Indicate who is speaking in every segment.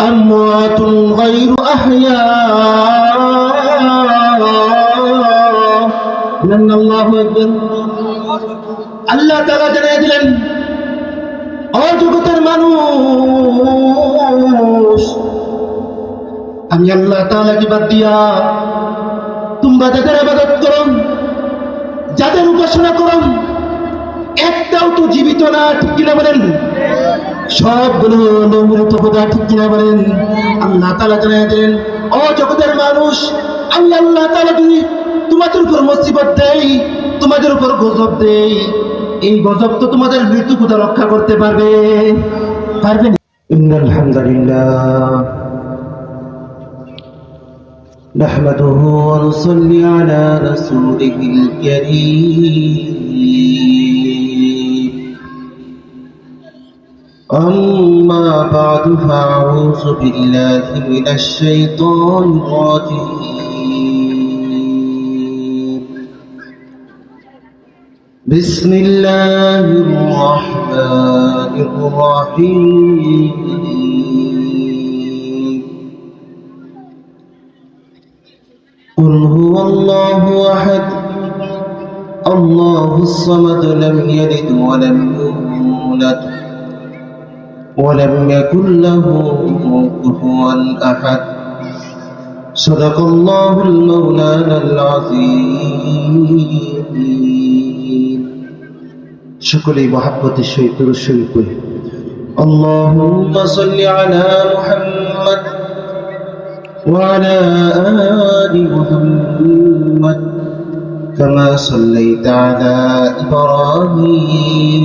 Speaker 1: أموات غير أحياء لأن الله أكبر আল্লাহ তারা জানিয়ে দিলেন অজগতের মানুষ আমি আল্লাহ তালাকে বাদ দিয়া তোমরা যাদের আবাদত করো যাদের উপাসনা করো একটাও তো জীবিত না ঠিক কিনা বলেন সবগুলো মৃত কথা ঠিক কিনা বলেন আল্লাহ তালা জানিয়ে দিলেন ও জগতের মানুষ আমি আল্লাহ তালা যদি তোমাদের উপর মুসিবত দেই তোমাদের উপর গজব দেই এই গজব তো তোমাদের মৃত্যু কোথা রক্ষা করতে পারবে পারবে না إن الحمد لله نحمده ونصلي على رسوله الكريم أما بعد فأعوذ بالله من الشيطان الرجيم. بسم الله الرحمن الرحيم. قل هو الله أحد. الله الصمد لم يلد ولم يولد. ولم يكن له كفوا أحد صدق الله المولانا العظيم شكري محبة الشيطان الشريف اللهم صل على محمد وعلى آل محمد كما صليت على إبراهيم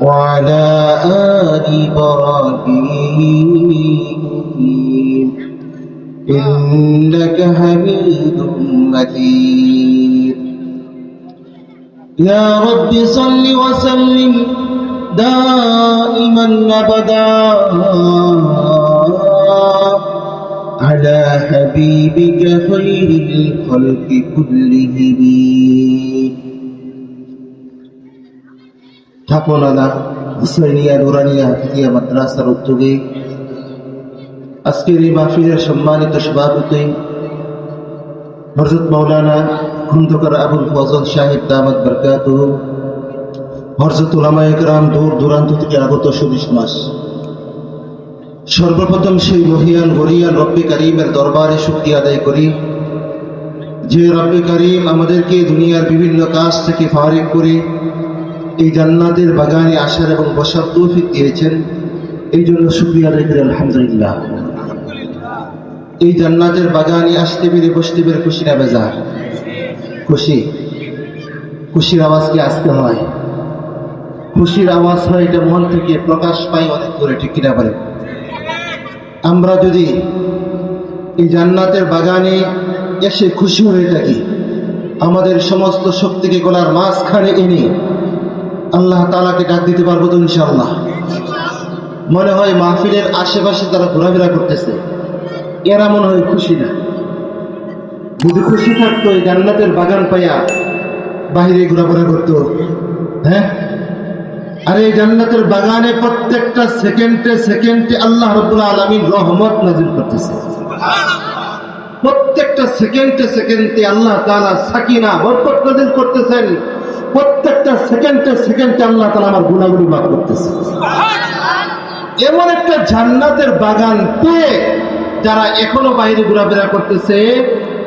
Speaker 1: وعلى آل إبراهيم إنك حميد مجيد. يا رب صل وسلم دائما أبدا على حبيبك خير الخلق كلهم. ঠাকুরানা ইসলামিয়া, নুরানিয়া হাফিজিয়া মাদ্রাসার উদ্যোগে আজকের এই মাহফিলের সম্মানিত সভাপতি হরজত মৌলানা খন্দকার আবুল ফজল সাহেব দামাত বরকাত হরজত উলামায়ে কেরাম দূর দূরান্ত থেকে আগত সুদী সমাজ সর্বপ্রথম সেই মহিয়ান গরিয়ান রব্বে করিমের দরবারে শুক্রিয়া আদায় করি, যে রব্বে করিম আমাদেরকে দুনিয়ার বিভিন্ন কাজ থেকে ফারিক করে এই জান্নাতের বাগানে আসার এবং বসার তৌফিক দিয়েছেন। এই জন্য আদায় করি, আলহামদুলিল্লাহ। এই জান্নাতের বাগানে আসতে পেরে বসতে পেরে খুশি না বেজার? খুশি? খুশির আওয়াজ কি আসতে হয়? খুশির আওয়াজ হয় এটা মন থেকে প্রকাশ পাই অনেক করে ঠিক কিনা পারে আমরা যদি এই জান্নাতের বাগানে এসে খুশি হয়ে থাকি, আমাদের সমস্ত শক্তিকে গলার মাঝখানে এনে আল্লাহ তালাকে ডাক দিতে পারব তো ইনশাল্লাহ মনে হয় মাহফিলের আশেপাশে তারা ঘোরাফেরা করতেছে। এরা মনে হয় খুশি না। যদি খুশি থাকতো এই জান্নাতের বাগান পাইয়া বাহিরে ঘোরাফেরা করতো। হ্যাঁ? আরে এই জান্নাতের বাগানে প্রত্যেকটা সেকেন্ডে সেকেন্ডে আল্লাহ রব্বুল আলমীর রহমত নাজির করতেছে। প্রত্যেকটা সেকেন্ডে সেকেন্ডে আল্লাহ তালা সাকিনা, বরকত নাজির করতেছেন। প্রত্যেকটা সেকেন্ডে সেকেন্ডে আল্লাহ তাআলা আমার গুণাগুলি মাফ করতেছে। এমন একটা জান্নাতের বাগান পেয়ে যারা এখনও বাইরে ঘোরাফেরা করতেছে,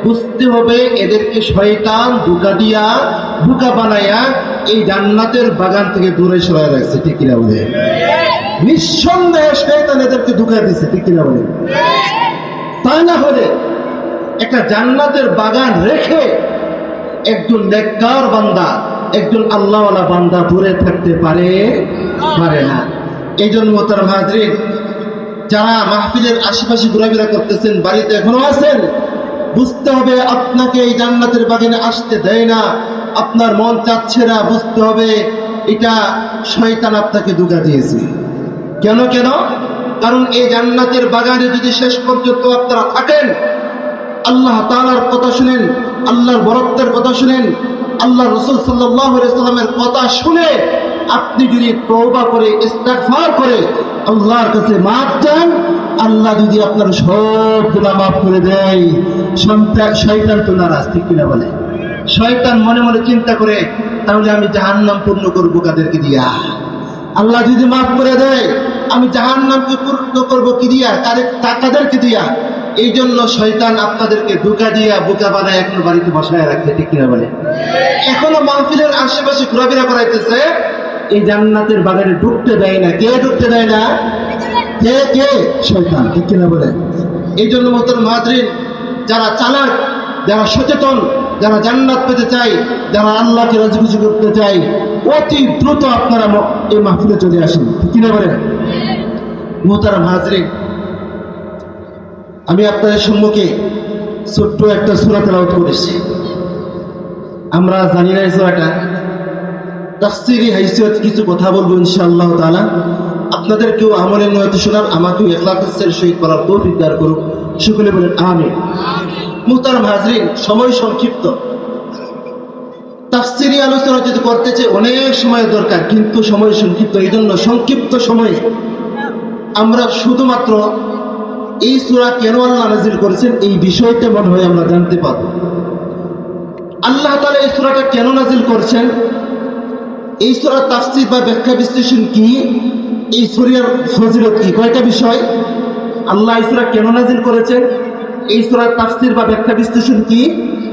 Speaker 1: বুঝতে হবে এদেরকে শয়তান ধোকা দিয়া, ধোকা বানাইয়া এই জান্নাতের বাগান থেকে দূরে সরাই রাখছে, ঠিক কিনা বলে? নিঃসন্দেহে শয়তান এদেরকে ধোকা দিচ্ছে ঠিক কিনা বলে? তা না হলে একটা জান্নাতের বাগান রেখে একজন নেককার বান্দা একজন আল্লাহওয়ালা বান্দা দূরে থাকতে পারে পারে না। এই জন্য মোতার হাজরিন যারা মাহফিলের আশেপাশে ঘোরাফেরা করতেছেন, বাড়িতে এখনও আছেন, বুঝতে হবে আপনাকে এই জান্নাতের বাগানে আসতে দেয় না। আপনার মন চাচ্ছে না, বুঝতে হবে এটা শয়তান আপনাকে দুগা দিয়েছে। কেন কেন? কারণ এই জান্নাতের বাগানে যদি শেষ পর্যন্ত আপনারা থাকেন, আল্লাহ তালার কথা শুনেন, আল্লাহর বরত্বের কথা শুনেন আল্লাহ রসুল সাল্লামের কথা শুনে আপনি যদি তৌবা করে, ইস্তেগফার করে আল্লাহর কাছে মাপ চান, আল্লাহ যদি আপনার সব গুনাহ মাফ করে দেয় সন্তান শয়তান তো নারাজ, ঠিক কিনা বলে? শয়তান মনে মনে চিন্তা করে, তাহলে আমি জাহান্নাম পূর্ণ করব কাদেরকে দিয়া? আল্লাহ যদি মাফ করে দেয়, আমি জাহান্নামকে পূর্ণ করব কি দিয়া? কাদের কাদেরকে দিয়া? এই জন্য শয়তান আপনাদেরকে ধোকা দিয়া বোকা বানায় এখন বাড়িতে বসায় রাখছে ঠিক কিনা বলে? এখনও মাহফিলের আশেপাশে ঘোরাফেরা করাইতেছে, এই জান্নাতের বাগানে ঢুকতে দেয় না। কে ঢুকতে দেয় না? কে কে? শয়তান, ঠিক কিনা বলে? এই জন্য মতন মাদ্রিন যারা চালাক, যারা সচেতন, যারা জান্নাত পেতে চাই যারা আল্লাহকে রাজি খুশি করতে চাই অতি দ্রুত আপনারা এই মাহফিলে চলে আসেন, ঠিক কিনা বলে? মোহতারাম হাজরিন আমি আপনাদের সম্মুখে ছোট্ট একটা সুরা তেলাওয়াত করেছি। আমরা জানি না এই সুরাটা। তাফসিরি হাইসিয়ত কিছু কথা বলব ইনশাআল্লাহ তাআলা। আপনাদের কেউ আমলের নয়তো শোনার আমাকেও এখলাসের সহিত করার তৌফিক দান করুক। সকলে বলেন আমিন। মুহতারাম হাজরিন সময় সংক্ষিপ্ত। তাফসিরি আলোচনা যদি করতে চাই অনেক সময় দরকার কিন্তু সময় সংক্ষিপ্ত এই জন্য সংক্ষিপ্ত সময়ে আমরা শুধুমাত্র এই সুরা কেন আল্লাহ নাজিল করেছেন? এই বিষয়টা মনে হয় আমরা জানতে পারব। আল্লাহ তালা এই সূরাটা কেন নাজিল করছেন? এই সূরার তাফসীর বা ব্যাখ্যা বিশ্লেষণ কি? এই সূরার ফজিলত কি? কয়টা বিষয়? আল্লাহ এই সূরা কেন নাজিল করেছেন? এই সূরার তাফসীর বা ব্যাখ্যা বিশ্লেষণ কি?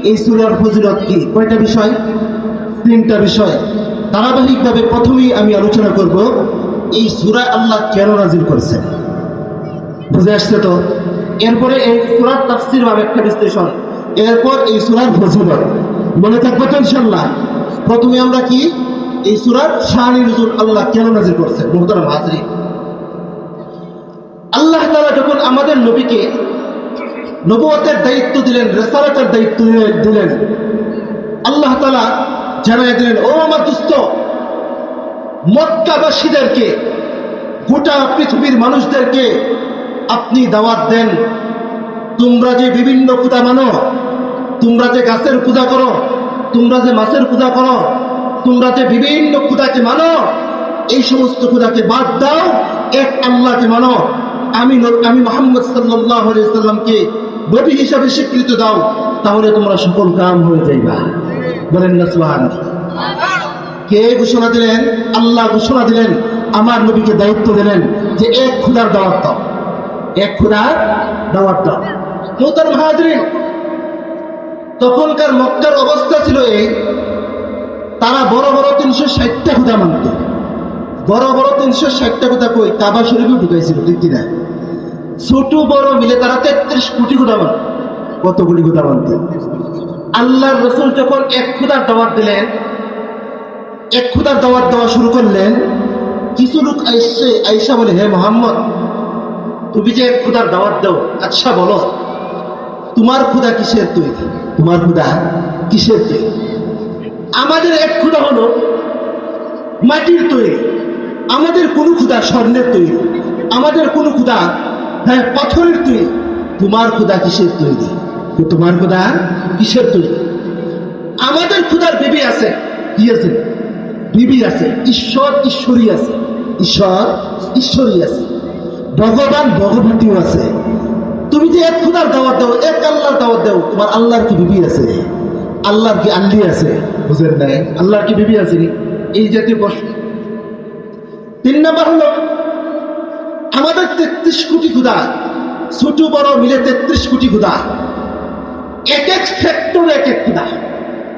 Speaker 1: এই সূরার ফজিলত কি? কয়টা বিষয়? তিনটা বিষয়। ধারাবাহিকভাবে প্রথমেই আমি আলোচনা করব, এই সূরা আল্লাহ কেন নাজিল করেছেন? বুঝে আসছে তো? এরপরে এই সুরার তাফসির বা ব্যাখ্যা বিশ্লেষণ। এরপর এই সুরার ফজিলত। মনে থাকবে তো ইনশাল্লাহ প্রথমে আমরা কি? এই সুরার শাহানি নজুল আল্লাহ কেন নাজির করছেন মোহতারাম হাজরি আল্লাহ তালা যখন আমাদের নবীকে নবুয়তের দায়িত্ব দিলেন, রেসালাতের দায়িত্ব দিলেন আল্লাহ তালা জানাই দিলেন, ও আমার দুস্থ মক্কাবাসীদেরকে, গোটা পৃথিবীর মানুষদেরকে আপনি দাওয়াত দেন। তোমরা যে বিভিন্ন পূজা মানো, তোমরা যে গাছের পূজা করো, তোমরা যে মাছের পূজা করো, তোমরা যে বিভিন্ন পূজাকে মানো, এই সমস্ত পূজাকে বাদ দাও, এক আল্লাহকে মানো। আমি আমি মোহাম্মদ সাল্লাহ সাল্লামকে নবী হিসাবে স্বীকৃতি দাও, তাহলে তোমরা সকল কাম হয়ে যাইবা। বলেন না, সুবহান। কে ঘোষণা দিলেন? আল্লাহ ঘোষণা দিলেন, আমার নবীকে দায়িত্ব দিলেন যে এক খুদার দাওয়াত দাও। এক খুদার দাওয়াত মোতার মাহাদরিন তখনকার মক্কার অবস্থা ছিল এই তারা বড় বড় তিনশো ষাটটা খুদা মানত। বড় বড় তিনশো ষাটটা খুদা কই? কাবা শরীফে ঢুকাইছিল কিনা? ছোট, বড় মিলে তারা তেত্রিশ কোটি খুদা মানত। কত কোটি খুদা মানত? আল্লাহর রসুল যখন এক খুদার দাওয়াত দিলেন, এক খুদার দাওয়াত দেওয়া শুরু করলেন, কিছু লোক আইসে, আইসা বলে, হে মোহাম্মদ তুমি যে এক খুদার দাওয়াত দাও আচ্ছা বলো, তোমার খুদা কিসের তৈরি তোমার খুদা কিসের তৈরি আমাদের এক খুদা হলো মাটির তৈরি। আমাদের কোন খুদা স্বর্ণের তৈরি। আমাদের কোন খুদা হ্যাঁ পাথরের তৈরি। তোমার খুদা কিসের তৈরি? তোমার খুদা কিসের তৈরি? আমাদের খুদার বিবি আছে। কি আছে? বিবি আছে। ঈশ্বর ঈশ্বরী আছে। ঈশ্বর ঈশ্বরী আছে। ভগবান ভগবতীও আছে। তুমি যে এক খুদার দাওয়াত দাও, এক আল্লাহর দাওয়াত দাও, তোমার আল্লাহর কি বিবি আছে? আল্লাহর কি আল্লি আছে? বুঝেন নাই? আল্লাহর কি বিবি আছে? এই জাতীয় প্রশ্ন। তিন নাম্বার হলো, আমাদের তেত্রিশ কোটি খুদা, ছোট বড় মিলে তেত্রিশ কোটি খুদা। এক এক সেক্টর এক এক খুদা।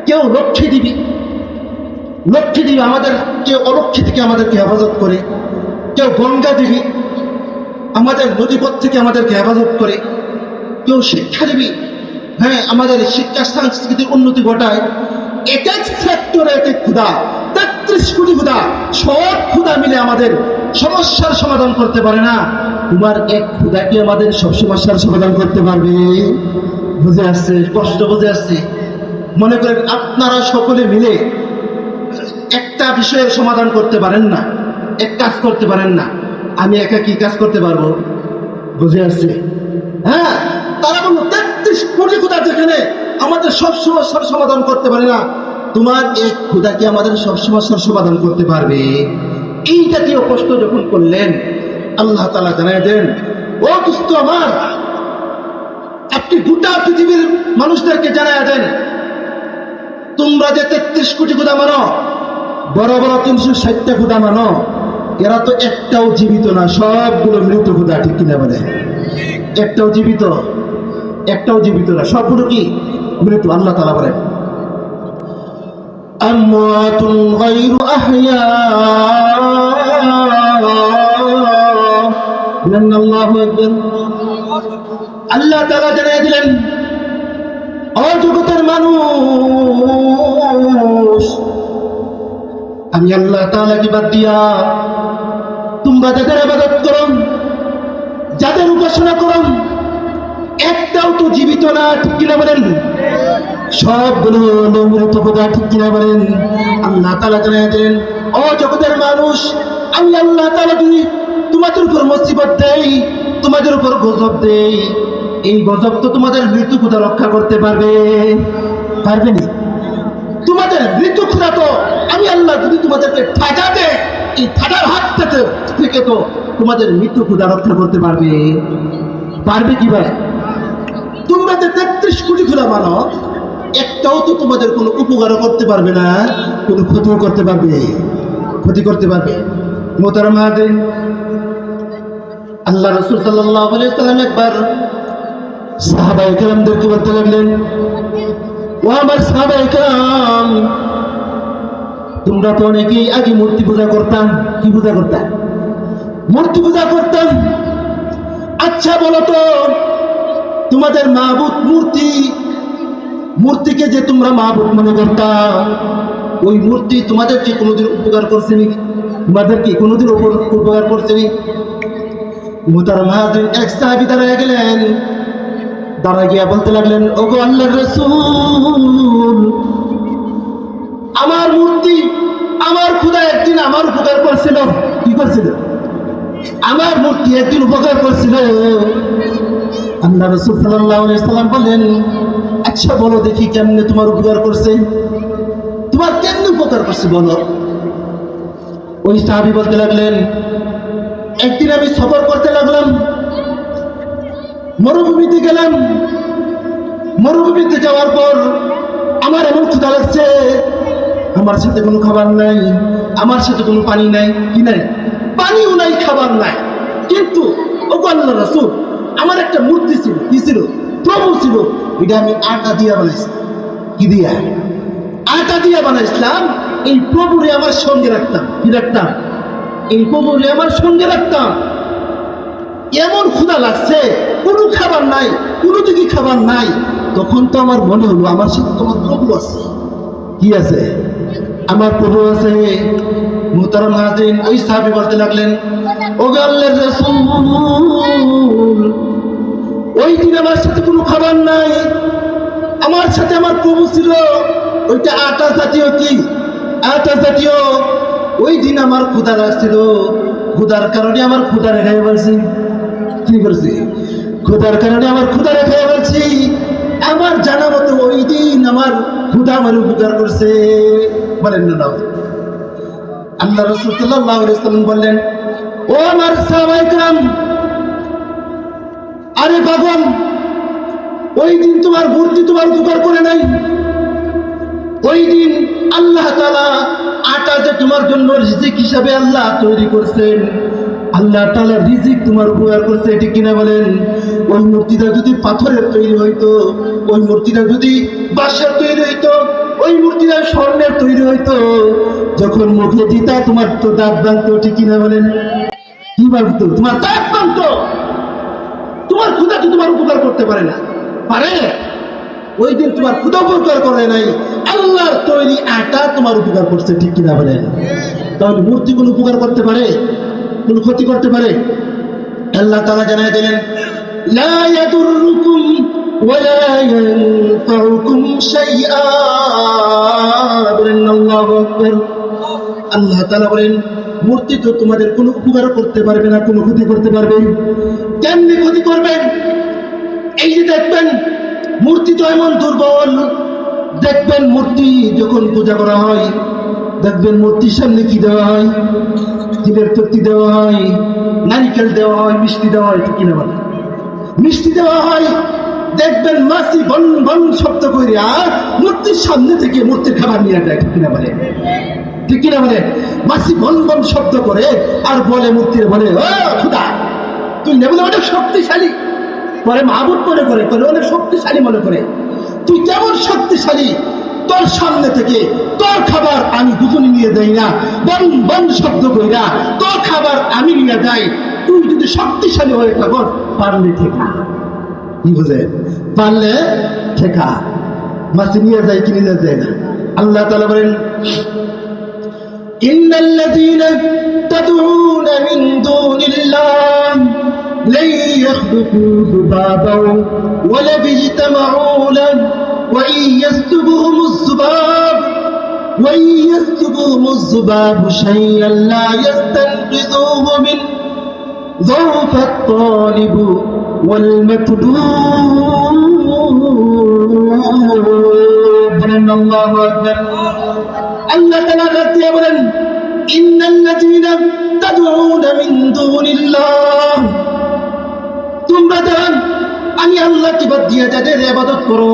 Speaker 1: কেউ লক্ষ্মী দিবি। লক্ষ্মী দিবি আমাদের কেউ অলক্ষ্মী থেকে আমাদেরকে হেফাজত করে। কেউ গঙ্গা দিবি। আমাদের নদীপথ থেকে আমাদেরকে হেফাজত করে। কেউ শিক্ষা দিবি হ্যাঁ আমাদের শিক্ষা সংস্কৃতির উন্নতি ঘটায়। এক এক সেক্টরে এক এক ক্ষুদা তেত্রিশ কোটি ক্ষুদা সব ক্ষুদা মিলে আমাদের সমস্যার সমাধান করতে পারে না। তোমার এক খুদা কি আমাদের সব সমস্যার সমাধান করতে পারবে? বুঝে আসছে, কষ্ট বুঝে আসছে। মনে করেন আপনারা সকলে মিলে একটা বিষয়ের সমাধান করতে পারেন না, এক কাজ করতে পারেন না। আমি একা কি কাজ করতে পারব? বুঝে আসছে। হ্যাঁ তারা বলল, তেত্রিশ কোটি খুদা যেখানে, আমাদের সব সমস্যার সমাধান করতে পারে না। তোমার এক খুদা কি আমাদের সব সমস্যার সমাধান করতে পারবে? এই জাতীয় প্রশ্ন যখন করলেন, আল্লাহ তালা জানাই দেন, ও দুস্থ আমার, আপনি গোটা পৃথিবীর মানুষদেরকে জানাই দেন, তোমরা যে তেত্রিশ কোটি খুদা মানো, বড় বড় তিনশো ষাটটা খুদা মানো এরা তো একটাও জীবিত না সবগুলো মৃত খুদা ঠিক কিনা বলে একটাও জীবিত একটাও জীবিত না সবগুলো কি মৃত আল্লাহ তালা বলেন أموات غير أحياء لأن الله أكبر আল্লাহ তালা জানিয়ে দিলেন অজগতের মানুষ আমি আল্লাহ তালাকে বাদ দিয়া তোমরা যাদের আবাদত করো, যাদের উপাসনা করো, একটাও তো জীবিত না, ঠিক কিনা বলেন? সবগুলো মৃত বোধা ঠিক কিনা বলেন? আল্লাহ তালা জানিয়ে দিলেন, ও জগতের মানুষ আমি আল্লাহ তালা যদি তোমাদের উপর মুসিবত দেই তোমাদের উপর গজব দেই এই গজব তো তোমাদের মৃত্যু কোথা রক্ষা করতে পারবে? পারবে নি? তোমাদের মৃত্যু ক্ষুধা তো আমি আল্লাহ যদি তোমাদেরকে ঠাটা দেয় এই ঠাটার হাত থেকে থেকে তো তোমাদের মৃত্যু ক্ষুধা রক্ষা করতে পারবে। পারবে কি ভাই? তোমরা যে তেত্রিশ কোটি খোলা মানো একটাও তো তোমাদের কোনো উপকারও করতে পারবে না, কোনো ক্ষতিও করতে পারবে। ক্ষতি করতে পারবে। মোতার মাহাদিন আল্লাহ রসুল সাল্লাহ সাল্লাম একবার সাহাবাই বলতে লাগলেন, ও আমার সাহাবাই তোমরা তো অনেকেই আগে মূর্তি পূজা করতাম। কি পূজা করতাম? মূর্তি পূজা করতাম। আচ্ছা বলো তো, তোমাদের মাহবুদ মূর্তি, মূর্তিকে যে তোমরা মাহবুদ মনে করতা, ওই মূর্তি তোমাদের কি কোনোদিন উপকার করছে নি? তোমাদেরকে কোনোদিন উপর- উপকার করছে নি? মোতার মাহাদিন এক সাহাবি দাঁড়ায় গেলেন। দাঁড়া গিয়া বলতে লাগলেন, ওগো আল্লাহ রসুল আমার মূর্তি, আমার খুদা একদিন আমার উপকার করছিল কি করছিল? আমার মূর্তি একদিন উপকার করছিল। আল্লাহ রসুল সাল্লাম বলেন আচ্ছা বলো দেখি কেমনে তোমার উপকার করছে। তোমার কেমনে উপকার করছে, বলো? ওই সাহাবি বলতে লাগলেন, একদিন আমি সফর করতে লাগলাম, মরুভূমিতে গেলাম। মরুভূমিতে যাওয়ার পর আমার এমন ক্ষুধা লাগছে আমার সাথে কোনো খাবার নাই, আমার সাথে কোনো পানি নাই, কি নাই? পানিও নাই, খাবার নাই। কিন্তু ও আল্লাহ রাসূল, আমার একটা মূর্তি ছিল, কি ছিল? প্রভু ছিল, এটা আমি আটা দিয়া বানাইছি কি দিয়া? আটা দিয়া বানাইছিলাম, এই প্রভুরে আমার সঙ্গে রাখতাম। কি রাখতাম? এই প্রভুরে আমার সঙ্গে রাখতাম। এমন ক্ষুধা লাগছে, কোনো খাবার নাই, কোনো দিকে খাবার নাই। তখন তো আমার মনে হলো, আমার সাথে তোমার প্রভু আছে। কি আছে? আমার প্রভু আছে, মুহতারাম হাজিন ওই সাহাবি বলতে লাগলেন ও গে আল্লাহর ওই দিন আমার সাথে কোনো খাবার নাই, আমার সাথে আমার প্রভু ছিল, ওইটা আটা জাতীয় কি? আটা জাতীয়, ওই দিন আমার ক্ষুধা লাগছিল, ক্ষুধার কারণে আমার ক্ষুধা রেখাই বলছি, কি করছি ক্ষুধার কারণে আমার ক্ষুধা রেখাই বলছি, আমার জানা মতো ওই দিন আমার ক্ষুধা আমার উপকার করছে। বলেন না আল্লাহ রসুল্লাহ বললেন, ও আমার সাহাবাইকাম আরে পাগল ওই দিন তোমার মূর্তি তোমার উপকার করে নাই। ওই দিন আল্লাহ তালা আটা যে তোমার জন্য রিজিক হিসাবে আল্লাহ তৈরি করছেন, আল্লাহ তালা রিজিক তোমার উপকার করছে এটি কিনা বলেন? ওই মূর্তিটা যদি পাথরের তৈরি হইতো, ওই মূর্তিটা যদি বাঁশের তৈরি হইতো, ওই মূর্তিটা স্বর্ণের তৈরি হইতো। যখন মুখে দিতা, তোমার তো দাঁত বাঁধতো, ঠিক কিনা বলেন? কি বাঁধতো? তোমার দাঁত বাঁধতো। তোমার ক্ষুদা তো তোমার উপকার করতে পারে না। পারে? ওই দিন তোমার ক্ষুদা উপকার করে নাই। আল্লাহর তৈরি আটা তোমার উপকার করছে, ঠিক কিনা বলেন? তাহলে মূর্তি উপকার করতে পারে? কোন ক্ষতি করতে পারে? আল্লাহ তারা জানাই দিলেন লা ইয়াদুররুকুম ওয়ালা ইয়ানফাউকুম শাইআ বলেন আল্লাহু আকবার। আল্লাহ তাআলা বলেন, মূর্তি তো তোমাদের কোনো উপকার করতে পারবে না, কোনো ক্ষতি করতে পারবে। কেমনি ক্ষতি করবেন? এই যে দেখবেন, মূর্তি তো এমন দুর্বল। দেখবেন মূর্তি যখন পূজা করা হয়, দেখবেন মূর্তির সামনে কি দেওয়া হয়? জীবের তৃপ্তি দেওয়া হয়, নারিকেল দেওয়া হয়, মিষ্টি দেওয়া হয় কিনা বলে মিষ্টি দেওয়া হয়, দেখবেন মাসি বন বন শব্দ করে আর মূর্তির সামনে থেকে মূর্তির খাবার নিয়ে যায়, ঠিক কিনা বলে? ঠিক কিনা বলে? মাসি বন বন শব্দ করে আর বলে, মূর্তির বলে, ও খুদা, তুই নেবলে অনেক শক্তিশালী। পরে মাহবুব মনে করে করে অনেক শক্তিশালী মনে করে। তুই কেমন শক্তিশালী? তোর সামনে থেকে তোর খাবার আমি দুজনে নিয়ে যাই না বন বন শব্দ করি না তোর খাবার আমি নিয়ে যাই। তুই যদি শক্তিশালী হয়ে থাকো পারলে ঠেকা কি বুঝে পারলে ঠেকা মাসি নিয়ে যায় কি নিয়ে যায় না আল্লাহ তালা বলেন إن الذين تدعون من دون الله لن يخلقوا ذبابا ولا اجتمعوا له وإن يسلبهم الذباب وإن يسلبهم الذباب شيئا لا يستنقذوه منه ضعف الطالب والمطلوب إن الله أكبر আল্লাহ তাআলা ডাক দিয়ে বলেন ইন্নাল্লাযীনা তাদউনা মিন দুনিল্লাহ তোমরা জান আমি আল্লাহকে বাদ দিয়ে যাদের ইবাদত করো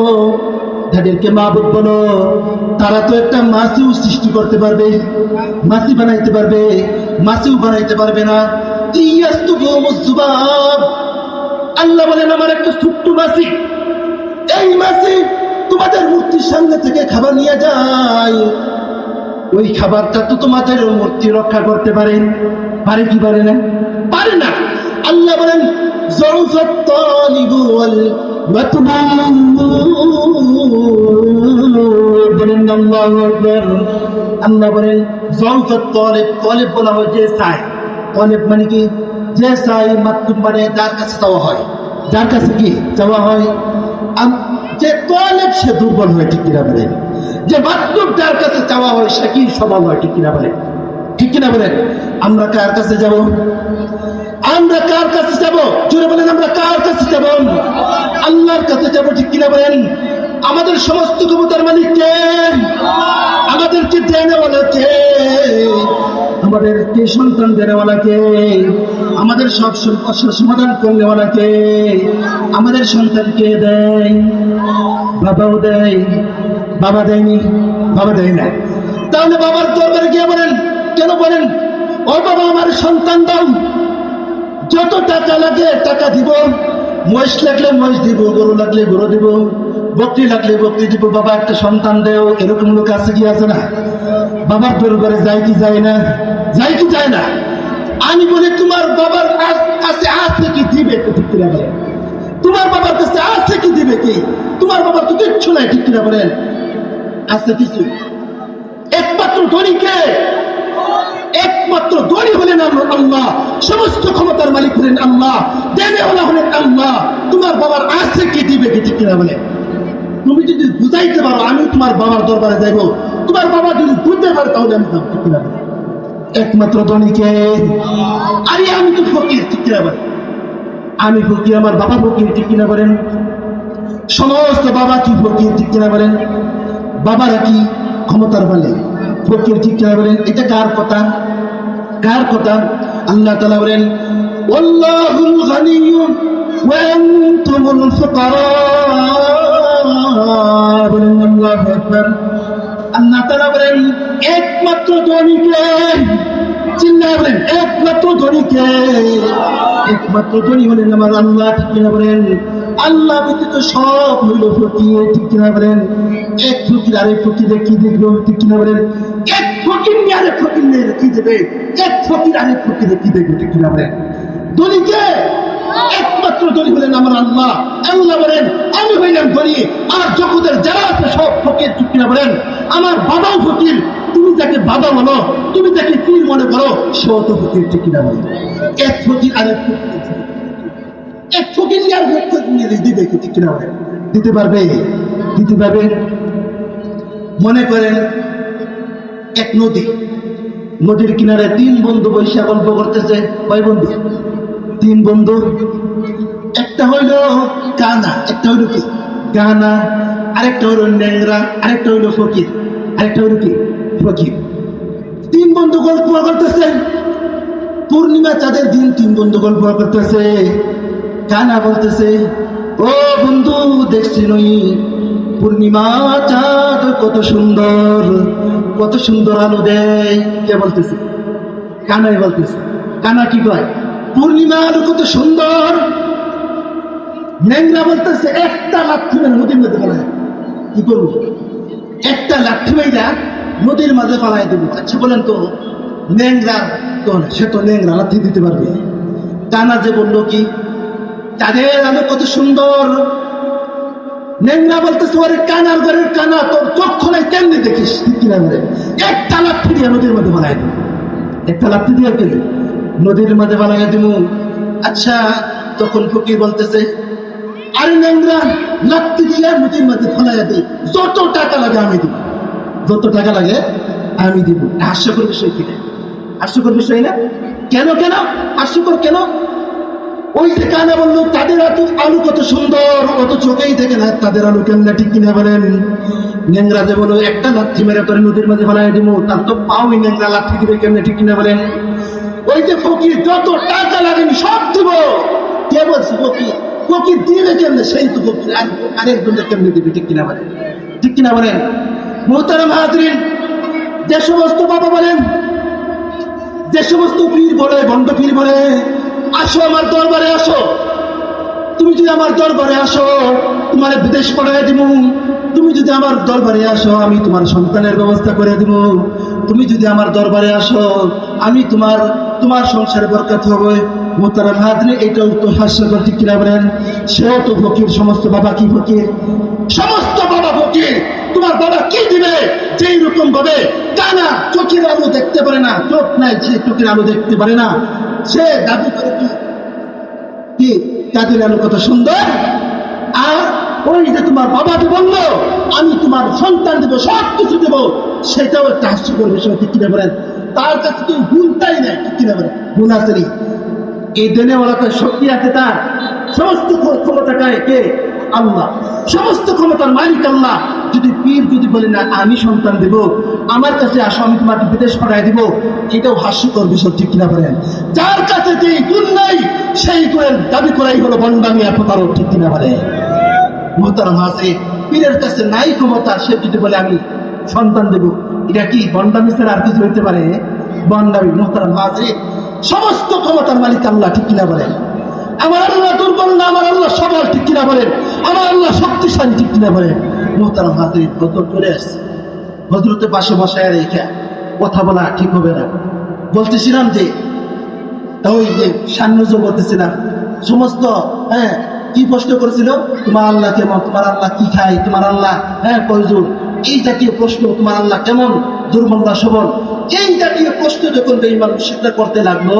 Speaker 1: যাদেরকে মাহবুব বলো তারা তো একটা মাসিও সৃষ্টি করতে পারবে মাসি বানাইতে পারবে মাসিও বানাইতে পারবে না ইয়াস্তুবুমুজ যুবাব আল্লাহ বলেন, আমার একটা ছোট্ট মাসি। এই মাসি তোমাদের মূর্তির সামনে থেকে খাবার নিয়ে যায়। ওই খাবারটা তো তোমাদের মূর্তি রক্ষা করতে পারে। পারে কি পারে না? পারে না। আল্লাহ বলেন আল্লাহু বলেন তালিব বলা হয় যে চায় তালিব মানে কি? যে চায় মাতলুব মানে যার কাছে চাওয়া হয়। যার কাছে কি? চাওয়া হয়। যে তোয়ালেব সে দুর্বল হয়, ঠিক কিনা বলেন? যে মাতলুব যার কাছে চাওয়া হয়, সে কি সবল হয়, ঠিক কিনা বলেন? ঠিক কিনা বলেন? আমরা কার কাছে যাব? আমরা কার কাছে যাব? জোরে বলেন, আমরা কার কাছে যাব? আল্লাহর কাছে যাব, ঠিক কিনা বলেন? আমাদের সমস্ত ক্ষমতার মালিক কে? আমাদেরকে দেনেওয়ালা কে সন্তান দেনেওয়ালা কে আমাদের সব সমস্যার সমাধান করনেওয়ালা কে আমাদের সন্তানকে দেয়? বাবাও দেয়। বাবা দেয়নি? বাবা দেয় না তাহলে বাবার দরবারে গিয়ে বলেন, কেন বলেন? ও বাবা, আমার সন্তান দাও। যত টাকা লাগে টাকা দিব। মহিষ লাগলে মহিষ দিব, গরু লাগলে গরু দিব, বকরি লাগলে বকরি দিব। বাবা, একটা সন্তান দেও। এরকম লোক আছে কি আছে না? বাবার দরবারে যায় কি যায় না? যায় কি যায় না। আমি বলি, তোমার বাবার কাছ- কাছে আছে কি? দিবে ঠিক বলেন। তোমার বাবার কাছে আছে কি দিবে কি? তোমার বাবার তো কিচ্ছু নাই ঠিক কিনা বলেন। আছে কিছু? একমাত্র ধনীকে একমাত্র ধনী হলেন আল্লাহ। সমস্ত ক্ষমতার মালিক হলেন আল্লাহ। দেবে ওলা হলেন আল্লাহ। তোমার বাবার আছে কি দিবে কি ঠিক কিনা বলে তুমি যদি বুঝাইতে পারো, আমি তোমার বাবার দরবারে যাইব। তোমার বাবা যদি বুঝতে পারে, তাহলে আমি ঠিক কিনা বলে একমাত্র ধনীকে আরে, আমি তো ফকির, ঠিক কিনা বলে আমি ফকির, আমার বাবা ফকির, ঠিক কিনা বলেন? সমস্ত বাবা কি ফকির, ঠিক কিনা বলেন? বাবারা কি ক্ষমতার বলে? ফকির, ঠিক কিনা বলেন? এটা কার কথা? কার কথা? আল্লাহ তালা বলেন, ওয়াল্লাহুল গানিয়্যু বলেন, আল্লাহু আল্লাহ বলেন একমাত্র ধনীকে। চিল্লায় বলেন একমাত্র ধনীকে। একমাত্র ধনী হলেন আমার ঠিক কিনা বলেন? আল্লাহ ব্যতীত সব হইল ফকির ঠিক কিনা বলেন? এক ফকির আরেক ফকিরে কি দেখবে? ঠিক কিনা বলেন? এক ফকির নিয়ে আরেক ফকির নিয়ে কি দেবে এক ফকির আরেক ফকিরে কি দেখবে? ঠিক কিনা বলেন? ধনীকে একমাত্র ধনী হলেন আমার আল্লাহ। আল্লাহ বলেন, আমি হইলাম ধনী, আর জগতের যারা আছে সব ফকির কিনা বলেন? আমার বাবাও ফকির, তুমি
Speaker 2: যাকে বাবা বলো, তুমি যাকে পীর মনে করো, সেও তো ফকির, ঠিক কিনা বলে এক ফকির আর এক এক ফকির আর এক ফকির দিবে ঠিক কিনা দিতে পারবে? দিতে পারবে? মনে করেন, এক নদী, নদীর কিনারে তিন বন্ধু বৈশা গল্প করতেছে, কয় বন্ধু? তিন বন্ধু। একটা হইল কানা, একটা হইল কি? কানা, আরেকটা হইল ন্যাংরা, আরেকটা হইল ফকির, আরেকটা হইল কি? ফকির। তিন বন্ধু গল্প করতেছে। পূর্ণিমা চাঁদের দিন তিন বন্ধু গল্প করতেছে। কানা বলতেছে, ও বন্ধু, দেখছি নই, পূর্ণিমা চাঁদ কত সুন্দর কত সুন্দর আলো দেয়। কে বলতেছে? কানাই বলতেছে। কানা কি কয়? পূর্ণিমা আলো কত সুন্দর। ন্যাংরা বলতেছে, একটা লাঠি মেরে নদীর মধ্যে ফেলায় কি করব? একটা লাঠি মেয়েরা নদীর মাঝে ফেলায় দেবো। আচ্ছা বলেন তো, ন্যাংরা তো সে তো ন্যাংরা লাঠি দিতে পারবে। কানা যে বলল কি, তাদের আলো কত সুন্দর। নেংরা বলতেছে, ওরে কানার ঘরের কানা, তোর চক্ষু নাই, কেমনি দেখিস? একটা লাঠি দিয়ে নদীর মধ্যে বানাই দিব। একটা লাঠি দিয়ে নদীর মাঝে বানাই দিব আচ্ছা তখন ফকির বলতেছে, আরে নেংরা লাঠি দিয়ে নদীর মাঝে ফেলাই দিই যত টাকা লাগে আমি দিব। যত টাকা লাগে আমি দিব। হাস্যকর বিষয় কিনা হাস্যকর বিষয় না? কেন কেন? হাস্যকর কেন? ওই যে কানে বলল, তাদের আলু কত সুন্দর অত চোখেই দেখে না, তাদের আলু কেমন ঠিক কিনা বলেন? নেংরা যে বলো একটা লাঠি মেরে করে নদীর মাঝে ফেলাই দিব তার তো পাওই নেংরা লাঠি দিবে কেমনে ঠিক কিনা বলেন? ওই ফকির, যত টাকা লাগেনি, সব দিব। কে বলছে ফকির? ফকির দিবে কেমনে? সেই তো ফকির। আর আরেকজনের কেমনে দিবে? ঠিক কিনা বলেন। ঠিক কিনা বলেন? মোহতারাম হাজরিন, যে সমস্ত বাবা বলেন, যে সমস্ত পীর বলে, বন্ড পীর বলে, আসো আমার দরবারে, আসো। তুমি যদি আমার দরবারে আসো, তোমার বিদেশ পড়াই দিব তুমি যদি আমার দরবারে আসো, আমি তোমার সন্তানের ব্যবস্থা করে দিব তুমি যদি আমার দরবারে আসো, আমি তোমার তোমার সংসারে বরকত হবে। মোতারা ভাদ্রে এটাও তো হাস্যকর, ঠিক কিনা বলেন? সেও তো ফকির, সমস্ত বাবা কি ফকির? সমস্ত বাবা ফকির। তোমার বাবা কি দিবে? যেই রকম ভাবে কানা চোখের আলো দেখতে পারে না, চোখ নাই সে চোখের আলো দেখতে পারে না, সে দাবি করে কি? কি? তাদের আলো কত সুন্দর? আর ওই যে তোমার বাবা বলল, আমি তোমার সন্তান দেবো সব কিছু দেবো, সেটাও একটা হাস্যকর বিষয়, ঠিক কিনে বলেন? তার কাছে কেউ গুণটাই নেয় ঠিক কিনে বলেন? গুণ আছে নি? এই দেনে তো শক্তি আছে তার? সমস্ত ক্ষ- ক্ষমতাটায় কে? আল্লাহ। সমস্ত ক্ষমতার মালিক আল্লাহ। যদি পীর যদি বলে, না, আমি সন্তান দেব, আমার কাছে আসো, আমি তোমাকে বিদেশ পাঠাই দিব, এটাও হাস্যকর বিষয়, ঠিক কিনা বলেন? যার কাছে যে গুণ নাই, সেই গুণের দাবি করাই হলো বন্ডামি আপতারও ঠিক কিনা বলে মোহতারাম হাসে পীরের কাছে নাই ক্ষমতা, সে যদি বলে আমি সন্তান দেব, এটা কি বন্ডামি ছাড়া আর কিছু হইতে পারে? বন্ডামি, মোহতারাম হাসে সমস্ত ক্ষমতার মালিক আল্লাহ, ঠিক কিনা বলেন? আমার আল্লাহ দুর্বল না, আমার আল্লাহ সবল, ঠিক কিনা বলেন? আমার আল্লাহ শক্তিশালী, ঠিক কিনা বলেন? মোহতারাম হাজির বদল করে আসছে। হজরতের পাশে বসায় রেখে কথা বলা ঠিক হবে না। বলতেছিলাম যে ওই যে সান্নজ বলতেছিলাম, সমস্ত হ্যাঁ কি প্রশ্ন করেছিল? তোমার আল্লাহ কেমন? তোমার আল্লাহ কি খায়? তোমার আল্লাহ হ্যাঁ কয়জুর এই জাতীয় প্রশ্ন, তোমার আল্লাহ কেমন? দুর্বল না সবল? এই জাতীয় প্রশ্ন যখন বেঈমান মুশরিকরা করতে লাগল,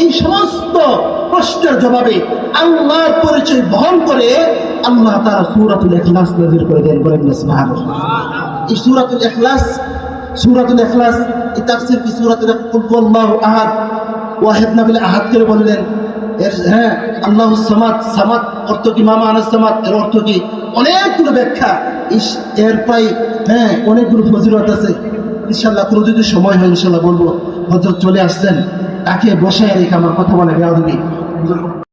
Speaker 2: এই সমস্ত প্রশ্নের জবাবে আল্লাহর পরিচয় বহন করে আল্লাহ তারা সূরাতুল ইখলাস নাযিল করে দেন বলেন এই সূরাতুল ইখলাস সূরাতুল ইখলাস, এই তাফসীর কি সূরাতুল আহাদ। ওয়াহিদ নাবিল আহাদ করে বললেন হ্যাঁ অর্থ কি মামা এর অর্থ কি? অনেকগুলো ব্যাখ্যা। হ্যাঁ অনেকগুলো আছে। ইনশাল্লাহ কোনো যদি সময় হয় ইনশাল্লাহ বলব। হজরত চলে আসছেন, তাকে বসে রেখে আমার কথা বলে